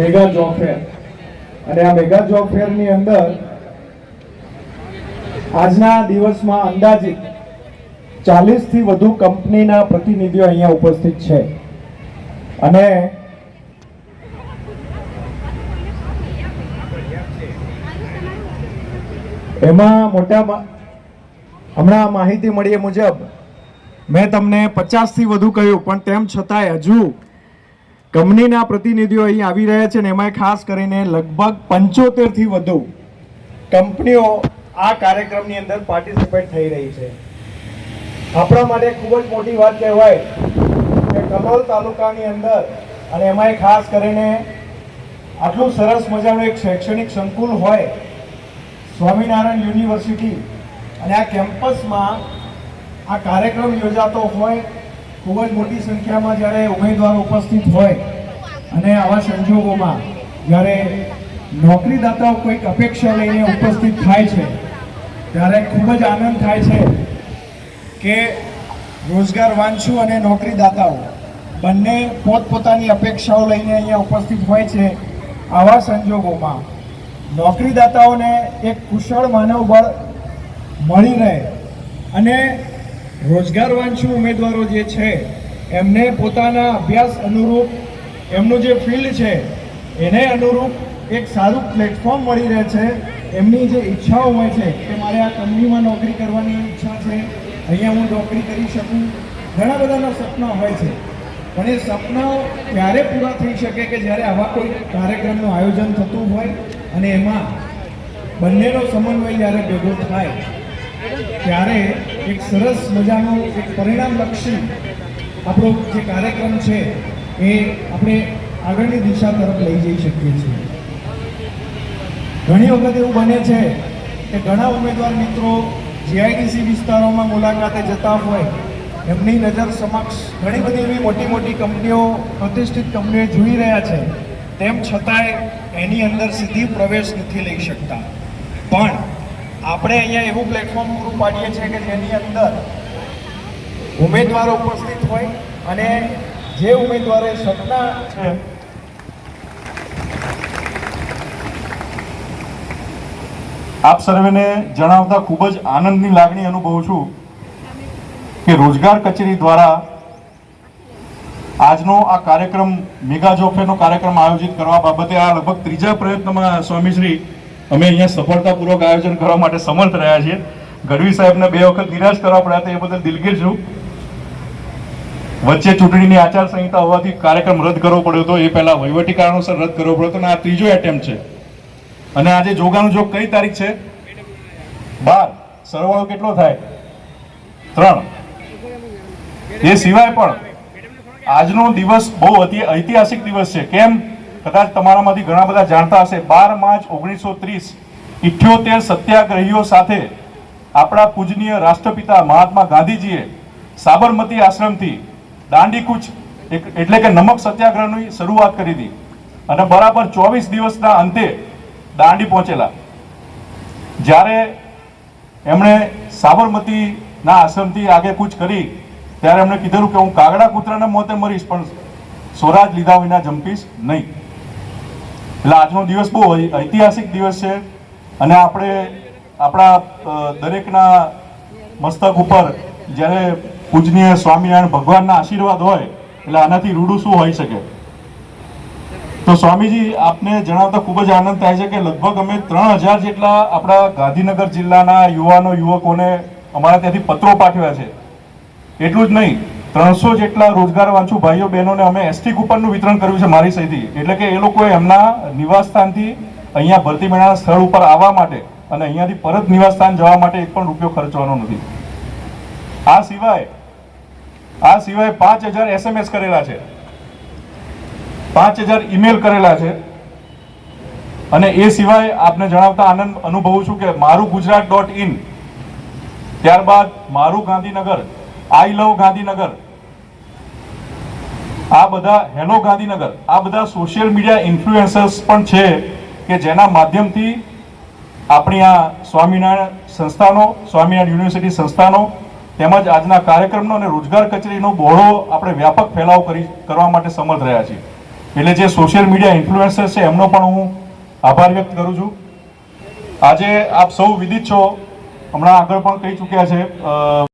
Mega job fair. અને આ mega job ફેરની અંદર આજના દિવસમાં અંદાજિત ચાલીસથી વધુ કંપનીના પ્રતિનિધિઓ અહીંયા ઉપસ્થિત છે. અને એમાં મોટા હમણાં માહિતી મળી મુજબ, મેં તમને પચાસથી વધુ કહ્યું, પણ તેમ છતાંય હજુ કંપનીના પ્રતિનિધિઓ અહીં આવી રહ્યા છે ને એમાં ખાસ કરીને લગભગ પંચોતેરથી વધુ કંપનીઓ આ કાર્યક્રમની અંદર પાર્ટિસિપેટ થઈ રહી છે. આપણા માટે ખૂબ જ મોટી વાત કહેવાય કે કલોલ તાલુકાની અંદર અને એમાંય ખાસ કરીને આટલું સરસ મજાનું એક શૈક્ષણિક સંકુલ હોય, સ્વામિનારાયણ યુનિવર્સિટી અને આ કેમ્પસમાં આ કાર્યક્રમ યોજાતો હોય ખૂબ જ મોટી સંખ્યામાં જ્યારે ઉમેદવાર ઉપસ્થિત હોય અને આવા સંજોગોમાં જ્યારે નોકરીદાતાઓ કોઈક અપેક્ષા લઈને ઉપસ્થિત થાય છે, ત્યારે ખૂબ જ આનંદ થાય છે કે રોજગાર વાંચું અને નોકરીદાતાઓ બંને પોતપોતાની અપેક્ષાઓ લઈને અહીંયા ઉપસ્થિત હોય છે આવા સંજોગોમાં. નોકરીદાતાઓને એક કુશળ માનવબળ મળી રહે અને રોજગાર ઉમેદવારો જે છે, એમને પોતાના અભ્યાસ અનુરૂપ, એમનું જે ફિલ્ડ છે, એને અનુરૂપ એક સારું પ્લેટફોર્મ મળી રહે છે. એમની જે ઈચ્છાઓ હોય છે, કે મારે આ કંપનીમાં નોકરી કરવાની ઈચ્છા છે, અહીંયા હું નોકરી કરી શકું, ઘણા બધાના સપના હોય છે. પણ એ સપનાઓ ત્યારે પૂરા થઈ શકે કે જ્યારે આવા કોઈ કાર્યક્રમનું આયોજન થતું હોય અને એમાં બંનેનો સમન્વય જ્યારે ભેગો થાય ત્યારે એક સરસ મજાનું એક પરિણામલક્ષી આપણો જે કાર્યક્રમ છે એ આપણે આગળની દિશા તરફ લઈ જઈ શકીએ છીએ. ઘણી વખત એવું બને છે કે ઘણા ઉમેદવાર મિત્રો જીઆઈડીસી વિસ્તારોમાં મુલાકાતે જતા હોય, એમની નજર સમક્ષ ઘણી બધી એવી મોટી મોટી કંપનીઓ, પ્રતિષ્ઠિત કંપનીઓ જોઈ રહ્યા છે. તેમ છતાંય એની અંદર સીધી પ્રવેશ નથી લઈ શકતા. પણ આપણે અહીંયા એવું પ્લેટફોર્મ પૂરું પાડીએ છીએ કે જેની અંદર ઉમેદવારો ઉપસ્થિત હોય અને જે ઉમેદવારે સપના છે, આપ સર્વેને જણાવતા ખૂબ જ આનંદની લાગણી અનુભવું છું કે રોજગાર કચેરી દ્વારા આજનો આ કાર્યક્રમ મેગા જોફેનો કાર્યક્રમ આયોજિત કરવા બાબતે આ લગભગ ત્રીજા પ્રયત્નમાં સ્વામીશ્રી અમે અહીંયા સફળતાપૂર્વક આયોજન કરવા માટે સમર્થ રહ્યા છીએ. ગઢવી સાહેબને બે વખત નિરાશ કરવા પડ્યા હતા, એ બદલ દિલગીર છું. વચ્ચે ચૂંટણીની આચારસંહિતા હોવાથી કાર્યક્રમ રદ કરવો પડ્યો હતો. એ પહેલા વહીવટી કારણોસર રદ કરવો પડ્યો હતો અને આ ત્રીજો એટેમ્પ છે. અને આજે જોગાનું જોગ કઈ તારીખ છે? બાર. સરવાળો કેટલો થાય? ત્રણ. એ સિવાય પણ આજનો દિવસ બહુ ઐતિહાસિક દિવસ છે. કેમ? કદાચ તમારામાંથી ઘણા બધા જાણતા હશે. બાર માર્ચ ઓગણીસો ત્રીસ ઇઠ્યોતેર સત્યાગ્રહીઓ સાથે આપણા પૂજનીય રાષ્ટ્રપિતા મહાત્મા ગાંધીજીએ સાબરમતી આશ્રમથી દાંડીકૂચ એટલે કે નમક સત્યાગ્રહની શરૂઆત કરી હતી. અને બરાબર ચોવીસ દિવસના અંતે દાંડી પહોંચેલા. જ્યારે એમણે સાબરમતીના આશ્રમથી આગે કૂચ કરી, ત્યારે એમણે કીધેલું કે હું કાગડા કૂતરાના મોતે મરીશ, પણ સ્વરાજ લીધા વિના જંપીશ નહીં. એટલે આજનો દિવસ બહુ ઐતિહાસિક દિવસ છે અને આપણે, આપણા દરેકના મસ્તક ઉપર જ્યારે પૂજનીય સ્વામિનારાયણ ભગવાનના આશીર્વાદ હોય, એટલે આનાથી રૂડું શું હોઈ શકે? તો સ્વામીજી, આપને જણાવતા ખૂબ જ આનંદ થાય છે કે લગભગ અમે ત્રણ હજાર જેટલા આપણા ગાંધીનગર જિલ્લાના યુવાનો, યુવકોને અમારા ત્યાંથી પત્રો પાઠવ્યા છે. એટલું જ નહીં ત્રણસો જેટલા રોજગાર વાંચુ ભાઈઓ બહેનોને અમે એસટી કૂપનનું વિતરણ કર્યું છે મારી સહીથી. એટલે કે એ લોકોએ એમના નિવાસસ્થાનથી અહીંયા ભરતી મેળાના સ્થળ ઉપર આવવા માટે અને અહીંયાથી પરત નિવાસસ્થાન જવા માટે એક પણ રૂપિયો ખર્ચવાનો નથી. આ સિવાય આ સિવાય પાંચ હજાર એસએમએસ કરેલા છે. પાંચ હજાર ઈમેલ કરેલા છે. અને એ સિવાય આપને જણાવતા આનંદ અનુભવું છું કે મારું ગુજરાત ડોટ ઇન ત્યારબાદ મારું ગાંધીનગર આઈ લવ ગાંધીનગર. આ બધા હેલો ગાંધીનગર. આ બધા સોશિયલ મીડિયા ઇન્ફ્લુએન્સર્સ પણ છે કે જેના માધ્યમથી આપણી આ સ્વામિનારાયણ સંસ્થાનો, સ્વામિનારાયણ યુનિવર્સિટી સંસ્થાનો તેમજ આજના કાર્યક્રમનો અને રોજગાર કચેરીનો બહોળો આપણે વ્યાપક ફેલાવ કરી, કરવા માટે સમર્થ રહ્યા છીએ. એટલે જે સોશિયલ મીડિયા ઇન્ફ્લુએન્સર છે, એમનો પણ હું આભાર વ્યક્ત કરું છું. આજે આપ સૌ વિદિત છો. હમણાં આગળ પણ કહી ચૂક્યા છે